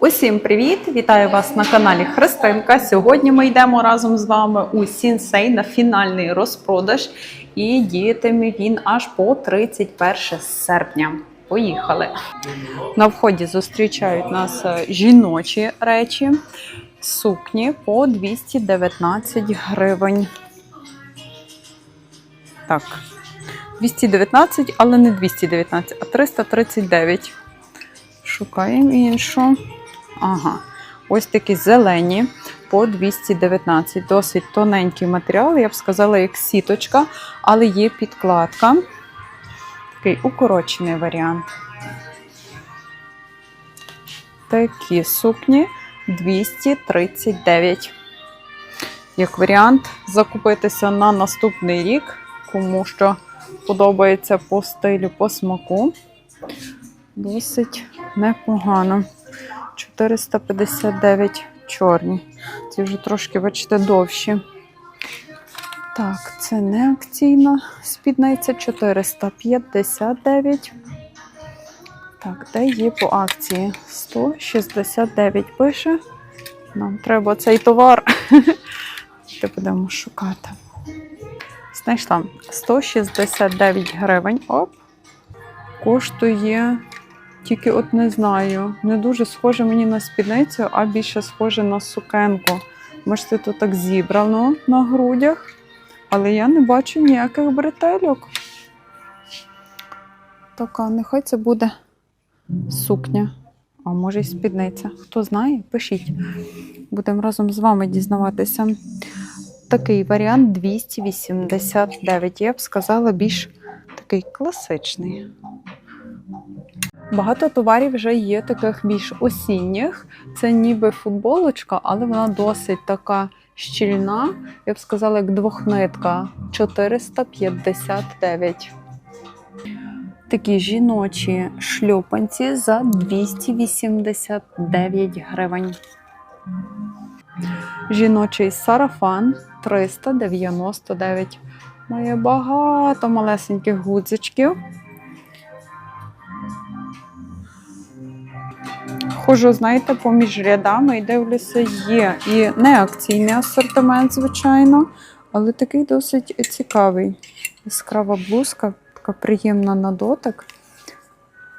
Усім привіт! Вітаю вас на каналі Христинка. Сьогодні ми йдемо разом з вами у Сінсей на фінальний розпродаж. І діятиме він аж по 31 серпня. Поїхали! На вході зустрічають нас е, жіночі речі, сукні по 219 гривень. Так, 219, але не 219, а 339. Шукаємо іншу. Ага. Ось такі зелені по 219. Досить тоненький матеріал, я б сказала, як сіточка, але є підкладка. Такий укорочений варіант. Такі сукні 239. Як варіант, закупитися на наступний рік, кому що подобається по стилю, по смаку. Досить непогано. 459 чорні. Ці вже трошки, бачите, довші. Так, це не акційна спідниця 459. Так, де є по акції? 169 пише. Нам треба цей товар. Де будемо шукати. Знайшла 169 гривень. Оп. Коштує тільки от не знаю. Не дуже схоже мені на спідницю, а більше схоже на сукенку. Бачите, тут так зібрано на грудях, але я не бачу ніяких бретельок. Така, нехай це буде сукня. А може й спідниця. Хто знає, пишіть. Будемо разом з вами дізнаватися. Такий варіант 289. Я б сказала, більш такий класичний. Багато товарів вже є таких більш осінніх. Це ніби футболочка, але вона досить така щільна. Я б сказала, як двохнитка 459. Такі жіночі шльопанці за 289 гривень. Жіночий сарафан 399. Має багато малесеньких гудзичків. Ходжу, знаєте, поміж рядами і дивлюся, є і не акційний асортимент, звичайно, але такий досить цікавий. Яскрава блузка, така приємна на дотик.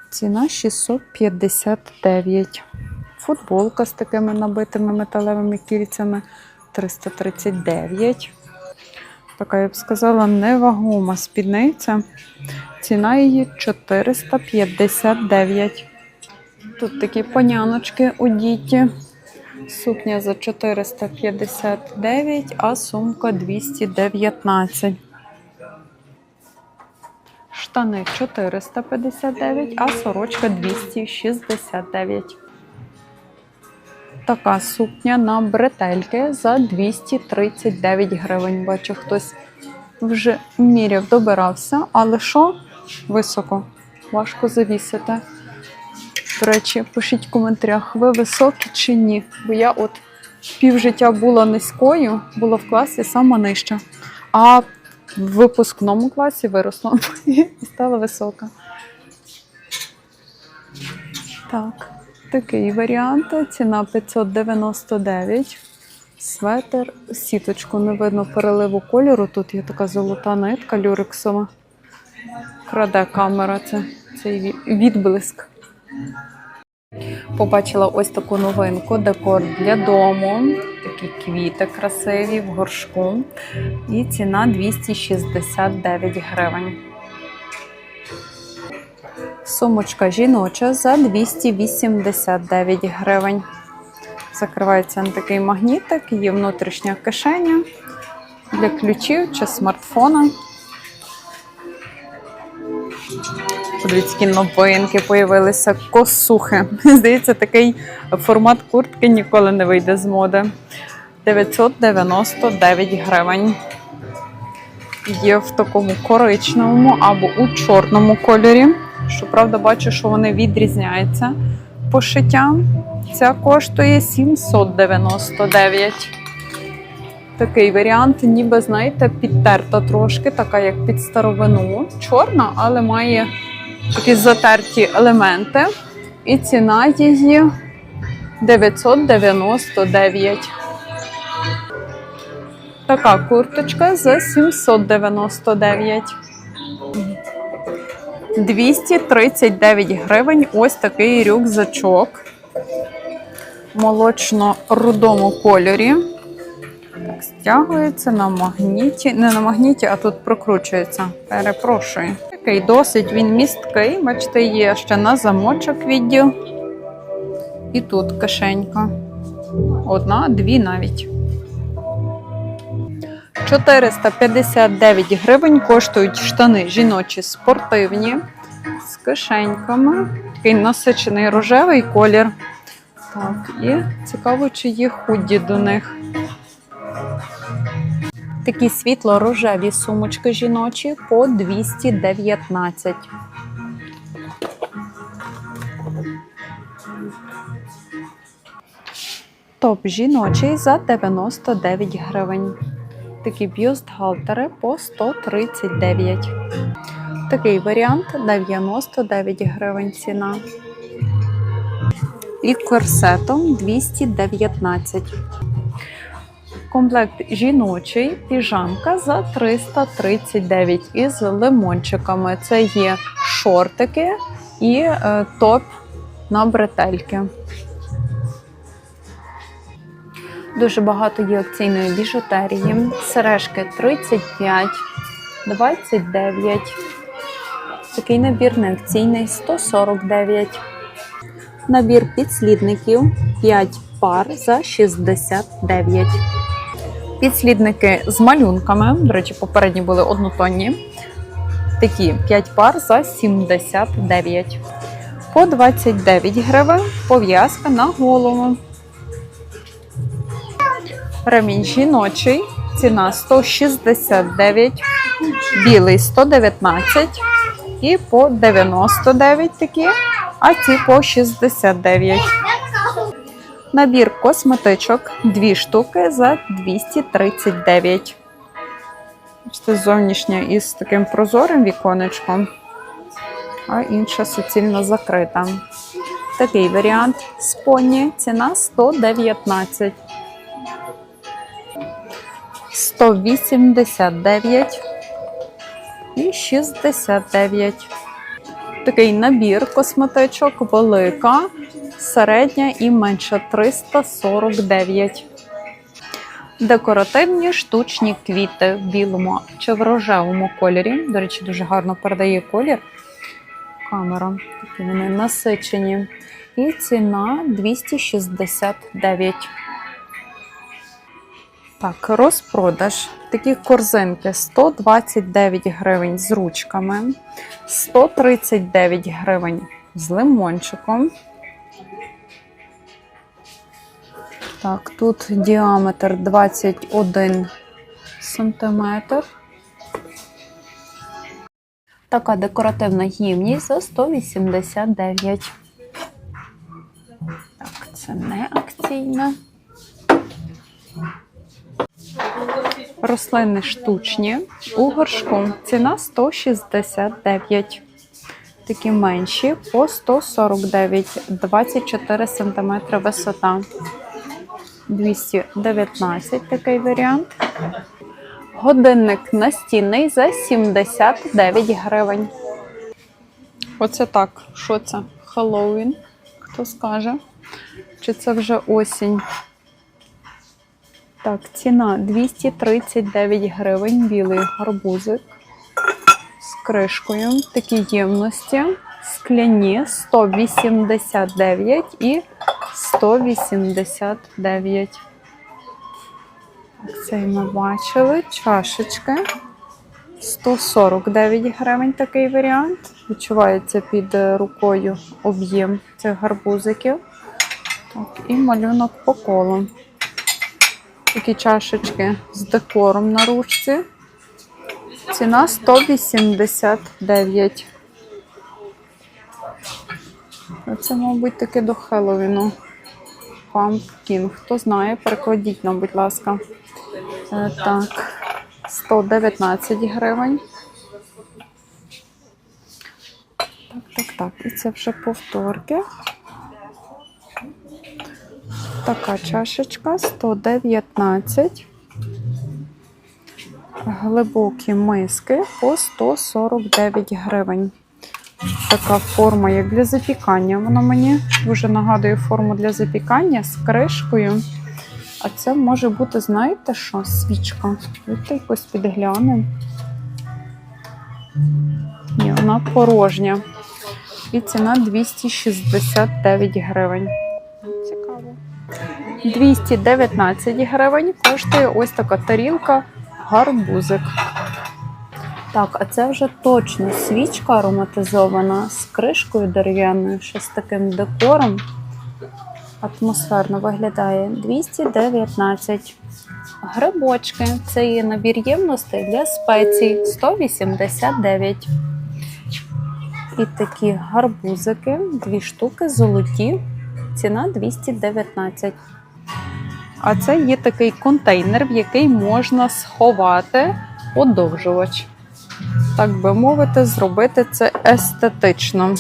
Ціна 659. Футболка з такими набитими металевими кільцями 339. Така, я б сказала, невагома спідниця. Ціна її 459. Тут такі паняночки у діті. Сукня за 459, а сумка 219. Штани 459, а сорочка 269. Така сукня на бретельки за 239 гривень. Бачу, хтось вже міряв, добирався, але що високо, важко завісити. До речі, пишіть в коментарях, ви високі чи ні. Бо я от півжиття була низькою, була в класі сама нижча. А в випускному класі виросла і стала висока. Так, такий варіант. Ціна 599. Светер, сіточку не видно переливу кольору. Тут є така золота нитка люрексова. Краде камера, це цей відблиск. Побачила ось таку новинку, декор для дому. Такі квіти красиві в горшку. І ціна 269 гривень. Сумочка жіноча за 289 гривень. Закривається на такий магнітик, є внутрішня кишеня для ключів чи смартфона. Подивіться, які новинки появилися косухи. Здається, такий формат куртки ніколи не вийде з моди. 999 гривень. Є в такому коричневому або у чорному кольорі. Щоправда, бачу, що вони відрізняються пошиттям. Ця коштує 799. Такий варіант, ніби, знаєте, підтерта трошки, така як під старовину. Чорна, але має такі затерті елементи. І ціна її 999. Така курточка за 799. 239 гривень. Ось такий рюкзачок. В молочно-рудому кольорі. Так, стягується на магніті. Не на магніті, а тут прокручується. Перепрошую. Такий досить він місткий. Бачите, є ще на замочок відділ. І тут кишенька. Одна, дві навіть. 459 гривень коштують штани жіночі спортивні з кишеньками. Такий насичений рожевий колір. Так, і цікаво, чи є худді до них. Такі світло-рожеві сумочки жіночі по 219. Топ жіночий за 99 гривень. Такі бюстгальтери по 139. Такий варіант 99 гривень ціна. І корсетом 219. Комплект жіночий піжамка за 339 із лимончиками. Це є шортики і е, топ на бретельки. Дуже багато є акційної біжутерії. Сережки 35, 29. Такий набір неакційний 149. Набір підслідників 5 пар за 69. Підслідники з малюнками. До речі, попередні були однотонні. Такі 5 пар за 79. По 29 гривень пов'язка на голову. Ремінь жіночий, ціна 169, білий 119 і по 99 такі, а ці по 69. Набір косметичок, дві штуки за 239. Це зовнішня із таким прозорим віконечком, а інша суцільно закрита. Такий варіант з поні, ціна 119. 189 і 69. Такий набір косметичок велика, середня і менша 349. Декоративні штучні квіти в білому чи в рожевому кольорі. До речі, дуже гарно передає колір. Камера. Такі вони насичені. І ціна 269. Так, розпродаж. Такі корзинки 129 гривень з ручками, 139 гривень з лимончиком. Так, тут діаметр 21 сантиметр. Така декоративна гімність за 189. Так, це не акційна. Рослини штучні у горшку. Ціна 169. Такі менші по 149, 24 см висота. 219 такий варіант. Годинник настінний за 79 гривень. Оце так. Що це? Хеллоуін. Хто скаже? Чи це вже осінь? Так, ціна 239 гривень, білий гарбузик з кришкою. Такі ємності, скляні 189 і 189. Так, Це ми бачили. Чашечки 149 гривень такий варіант. Відчувається під рукою об'єм цих гарбузиків. Так, і малюнок по колу. Такі чашечки з декором на ручці. Ціна 189. Це, мабуть, таки до Хеллоуіну. Pumpkin. Хто знає, перекладіть нам, будь ласка. Е, Так, 119 гривень. Так, так, так. І це вже повторки. Така чашечка 119. Глибокі миски по 149 гривень. Така форма, як для запікання. Вона мені дуже нагадує форму для запікання з кришкою. А це може бути, знаєте що? Свічка. Давайте якось підглянемо. Ні, вона порожня. І ціна 269 гривень. Цікаво. 219 гривень коштує ось така тарілка гарбузик. Так, а це вже точно свічка ароматизована з кришкою дерев'яною, ще з таким декором. Атмосферно виглядає 219. Грибочки це є набір ємностей для спецій 189. І такі гарбузики, дві штуки, золоті, ціна 219. А це є такий контейнер, в який можна сховати подовжувач. Так би мовити, зробити це естетично.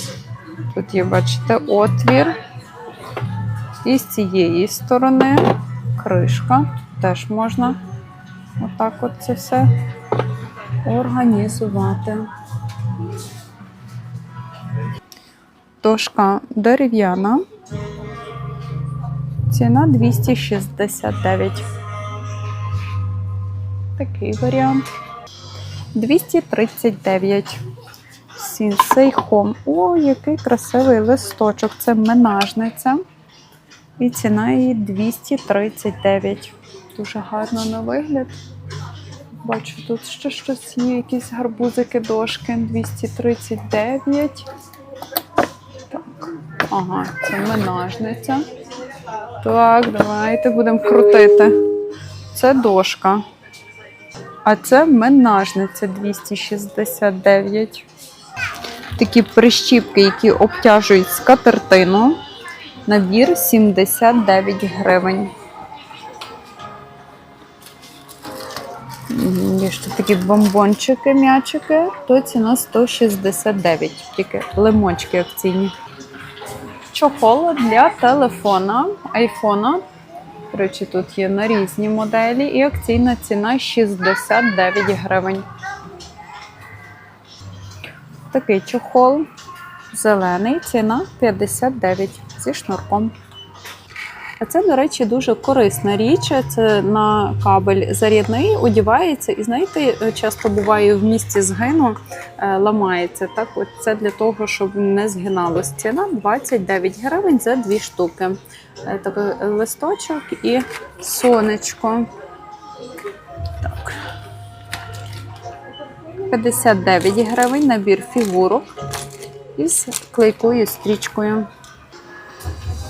Тут є, бачите, отвір. І з цієї сторони кришка. Теж можна отак от це все організувати. Дошка дерев'яна. Ціна 269. Такий варіант. 239. Сінсей хом. О, який красивий листочок. Це менажниця. І ціна її 239. Дуже гарно на вигляд. Бачу, тут ще щось є, якісь гарбузики, дошки 239. Так. Ага, це менажниця. Так, давайте будемо крутити. Це дошка. А це менажниця 269. Такі прищіпки, які обтяжують скатертину. Набір 79 гривень. Є ще такі бомбончики, м'ячики, то ціна 169. Тільки лимончики акційні. Чохол для телефона, айфона. Речі, тут є на різні моделі, і акційна ціна 69 гривень. Такий чохол зелений, ціна 59 зі шнурком. А це, до речі, дуже корисна річ. Це на кабель зарядний одівається, і знаєте, часто буває в місці згину е, ламається. Так, от це для того, щоб не згиналось. Ціна 29 гривень за дві штуки. Е, Такий листочок і сонечко. Так. 59 гривень набір фігурок із клейкою стрічкою.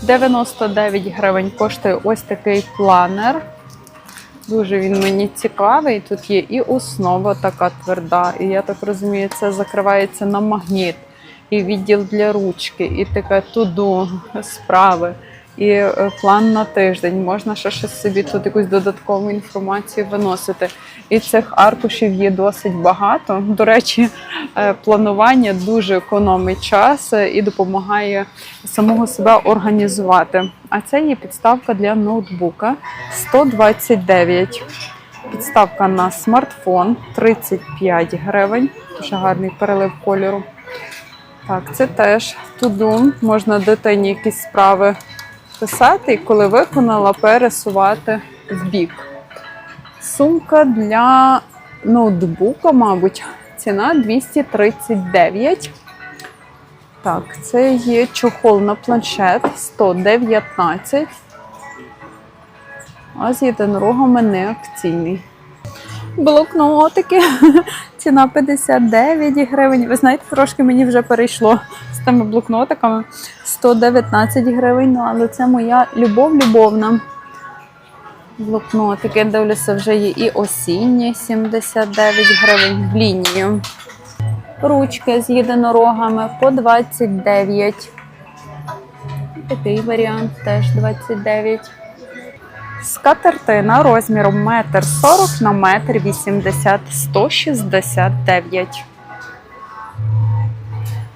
99 гривень коштує ось такий планер. Дуже він мені цікавий. Тут є і основа така тверда, і я так розумію, це закривається на магніт, і відділ для ручки, і таке туду справи, і е, план на тиждень. Можна ще щось собі тут якусь додаткову інформацію виносити. І цих аркушів є досить багато. До речі, е, планування дуже економить час і допомагає самого себе організувати. А це є підставка для ноутбука 129. Підставка на смартфон 35 гривень. Дуже гарний перелив кольору. Так, це теж туду. Можна дитині якісь справи писати, і коли виконала, пересувати в бік. Сумка для ноутбука, мабуть, ціна 239. Так, це є чохол на планшет 119. А з єдинорогами не акційний. Блокнотики. Ціна 59 гривень. Ви знаєте, трошки мені вже перейшло з тими блокнотиками 119 гривень. Ну, але це моя любов любовна. Блокнотики, дивлюся, вже є і осінні 79 гривень в лінію. Ручки з єдинорогами по 29. Такий варіант теж 29. Скатертина розміром 1,40 на 1,80 169.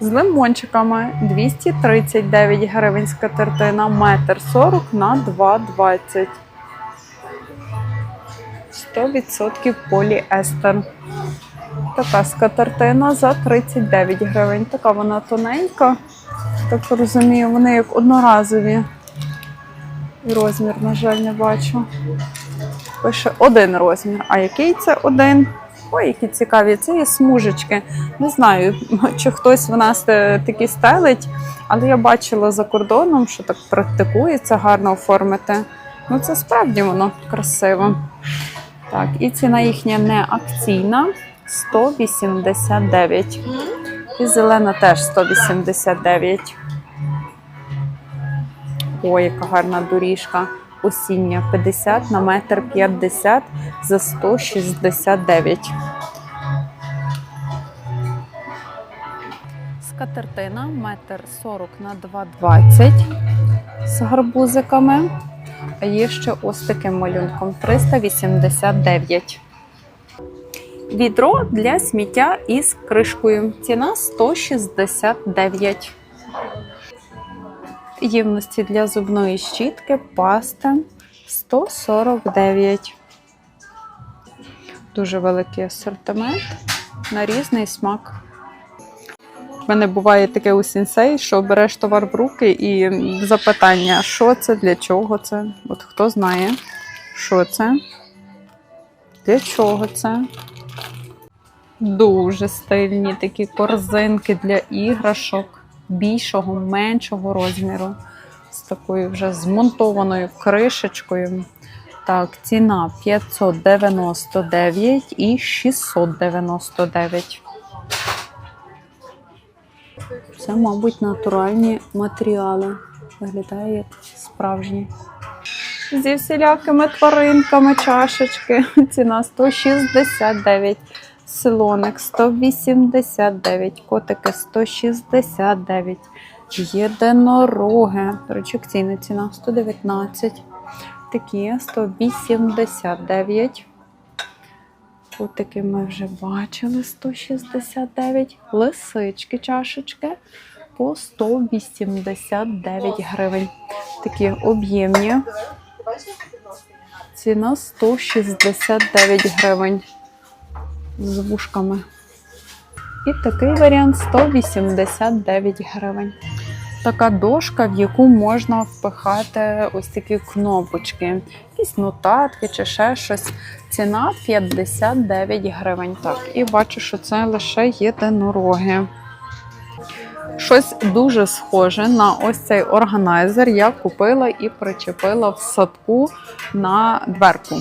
З лимончиками 239 гривень скатертина, метр 40 на 2,20. 100% поліестер. Така скатертина за 39 гривень. Така вона тоненька. Так розумію, вони як одноразові. Розмір, на жаль, не бачу. Пише один розмір. А який це один? Ой, які цікаві. Це є смужечки. Не знаю, чи хтось в нас е, такі стелить, але я бачила за кордоном, що так практикується гарно оформити. Ну, це справді воно красиво. Так, і ціна їхня не акційна 189. І зелена теж 189. Ой, яка гарна доріжка. Осіння 50 на метр 50 за 169. Скатертина метр 40 на 2,20 з гарбузиками. А є ще ось таким малюнком 389. Відро для сміття із кришкою. Ціна 169. Ємності для зубної щітки, паста 149. Дуже великий асортимент на різний смак. У мене буває таке у сенсей, що береш товар в руки і запитання, що це, для чого це. От хто знає, що це, для чого це. Дуже стильні такі корзинки для іграшок більшого, меншого розміру. З такою вже змонтованою кришечкою. Так, ціна 599 і 699. Це, мабуть, натуральні матеріали. Виглядає як справжні. Зі всілякими тваринками чашечки. Ціна 169. Силоник 189, котики 169. Єдинороги. Акційна ціна 119. Такі 189. Котики ми вже бачили 169. Лисички, чашечки по 189 гривень. Такі об'ємні. Ціна 169 гривень з вушками. І такий варіант 189 гривень. Така дошка, в яку можна впихати ось такі кнопочки, якісь нотатки чи ще щось. Ціна 59 гривень. Так, і бачу, що це лише єдинороги. Щось дуже схоже на ось цей органайзер я купила і причепила в садку на дверку.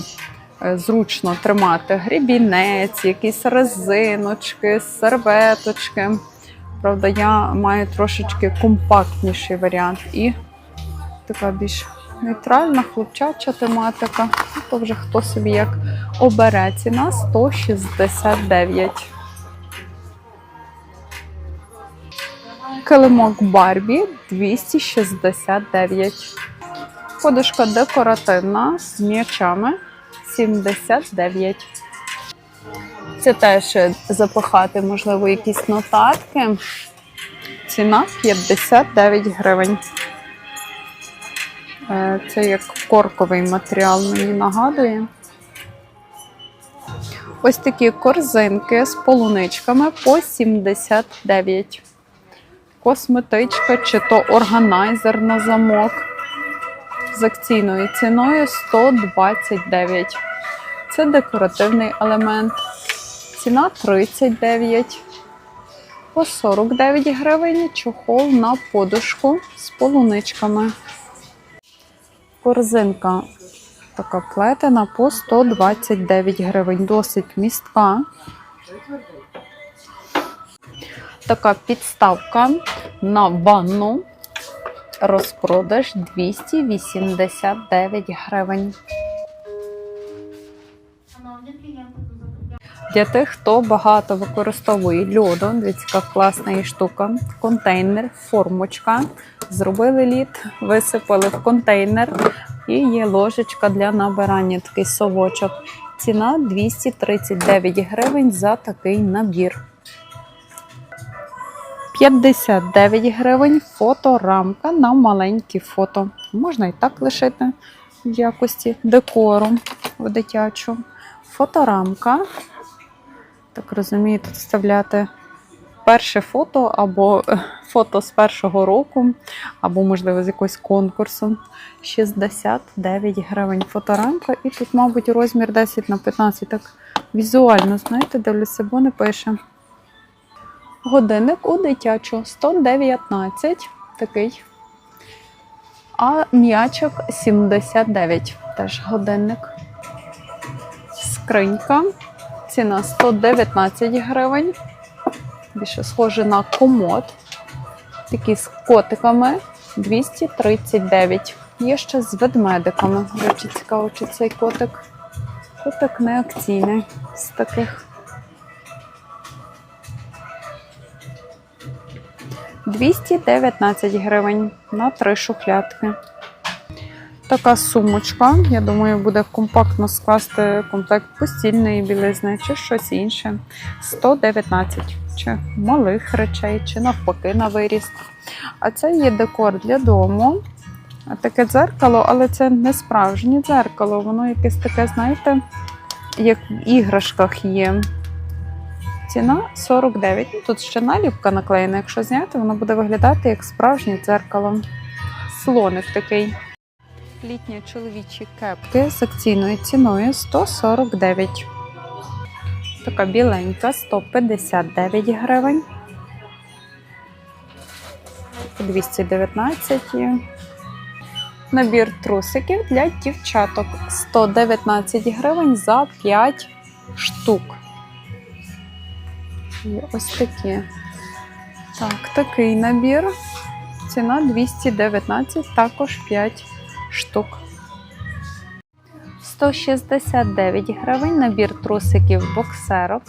Е, Зручно тримати грібінець, якісь резиночки, серветочки. Правда, я маю трошечки компактніший варіант і така більш нейтральна, хлопчача тематика. Ну, То вже хто собі як обере. Ціна 169. Килимок Барбі 269. Подушка декоративна з м'ячами 79. Це теж запихати, можливо, якісь нотатки. Ціна 59 гривень. Е, Це як корковий матеріал мені нагадує. Ось такі корзинки з полуничками по 79. Косметичка чи то органайзер на замок з акційною ціною 129. Це декоративний елемент. Ціна 39. По 49 гривень чохол на подушку з полуничками. Корзинка така плетена по 129 гривень. Досить містка. Така підставка на ванну. Розпродаж 289 гривень. Для тих, хто багато використовує льоду, дивіться, класна штука. Контейнер, формочка. Зробили лід, висипали в контейнер і є ложечка для набирання, такий совочок. Ціна 239 гривень за такий набір. 59 гривень фоторамка на маленькі фото. Можна і так лишити в якості декору в дитячу. Фоторамка. Так розумію, тут вставляти перше фото або е, фото з першого року, або, можливо, з якогось конкурсу. 69 гривень фоторамка. І тут, мабуть, розмір 10 на 15. Так візуально, знаєте, дивлюся, бо не пише. Годинник у дитячу 119 такий. А м'ячик 79 теж годинник. Скринька. Ціна 119 гривень. Більше схоже на комод. Такі з котиками 239. Є ще з ведмедиками. Речі, цікаво, чи цей котик. Котик не акційний з таких. 219 гривень на три шухлядки. Така сумочка. Я думаю, буде компактно скласти комплект постільної білизни чи щось інше. 119 чи малих речей, чи навпаки на виріст. А це є декор для дому. Таке дзеркало, але це не справжнє дзеркало. Воно якесь таке, знаєте, як в іграшках є. Ціна 49. Ну, Тут ще наліпка наклеєна. Якщо зняти, воно буде виглядати як справжнє дзеркало. Слоник такий. Літні чоловічі кепки з акційною ціною 149. Така біленька 159 гривень. 219. є. Набір трусиків для дівчаток 119 гривень за 5 штук. Є ось такі. Так, такий набір. Ціна 219, також 5 штук. 169 гривень набір трусиків боксерок.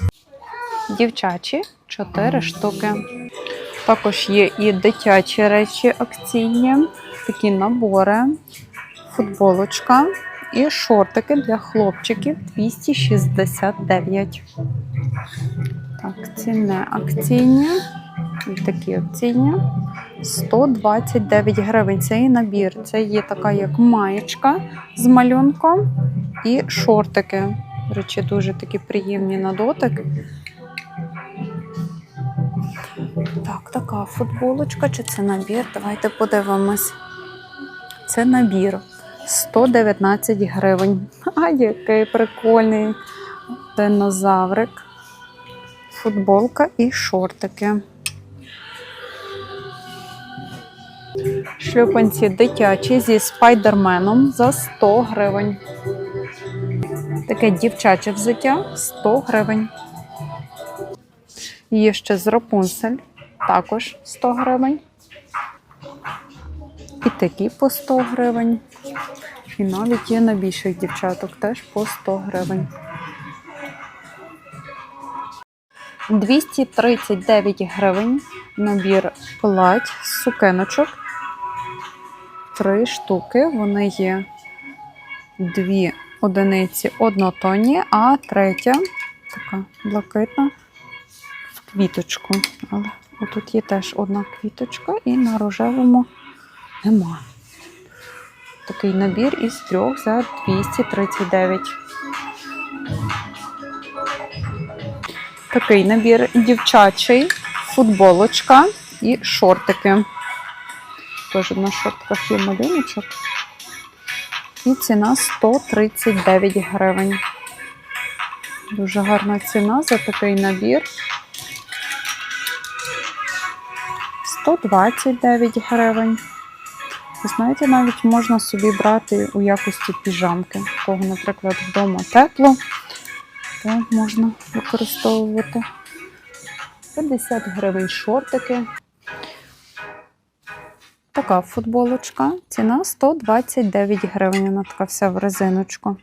Дівчачі 4 штуки. Також є і дитячі речі акційні, такі набори, футболочка і шортики для хлопчиків 269. Так, ці не акційні. Такі акційні. 129 гривень. Цей набір. Це є така як маєчка з малюнком і шортики. До речі, дуже такі приємні на дотик. Так, така футболочка, чи це набір? Давайте подивимось. Це набір. 119 гривень. А, який прикольний динозаврик. Футболка і шортики. Шлюпанці дитячі зі спайдерменом за 100 гривень. Таке дівчаче взуття 100 гривень. Є ще з Рапунцель, також 100 гривень. І такі по 100 гривень. І навіть є на більших дівчаток теж по 100 гривень. 239 гривень набір плать сукеночок. Три штуки. Вони є дві одиниці однотонні, а третя така блакитна в квіточку. Але отут є теж одна квіточка, і на рожевому нема. Такий набір із трьох за 239. Такий набір дівчачий, футболочка і шортики. Теж на шортках є малюночок. І ціна 139 гривень. Дуже гарна ціна за такий набір. 129 гривень. Ви знаєте, навіть можна собі брати у якості піжамки. Кого, наприклад, вдома тепло, то можна використовувати. 50 гривень шортики. Така футболочка. Ціна 129 гривень. Вона така вся в резиночку.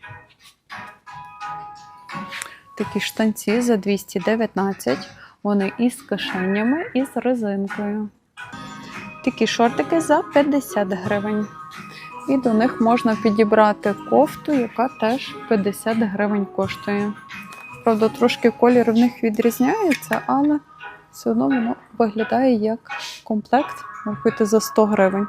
Такі штанці за 219. Вони із кишенями і з резинкою. Такі шортики за 50 гривень. І до них можна підібрати кофту, яка теж 50 гривень коштує. Правда, трошки колір в них відрізняється, але все одно воно виглядає як комплект. Купити за 100 гривень.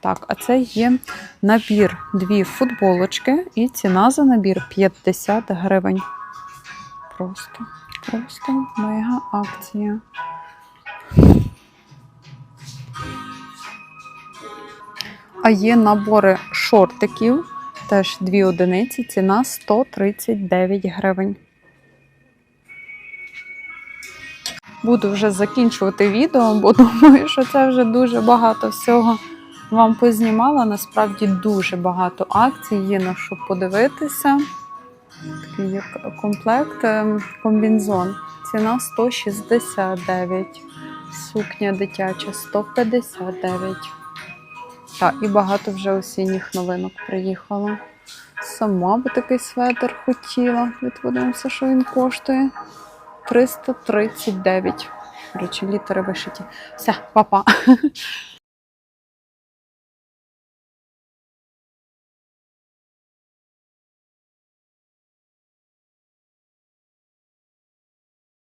Так, а це є набір дві футболочки, і ціна за набір 50 гривень. Просто, просто мега акція. А є набори шортиків, теж дві одиниці, ціна 139 гривень. Буду вже закінчувати відео, бо думаю, що це вже дуже багато всього вам познімала. Насправді дуже багато акцій є на що подивитися. Такий як комплект ем, комбінзон. Ціна 169. Сукня дитяча 159. Так, і багато вже осінніх новинок приїхало. Сама би такий светр хотіла. Відводимося, що він коштує. 339. До речі, літери вишиті. Все, папа.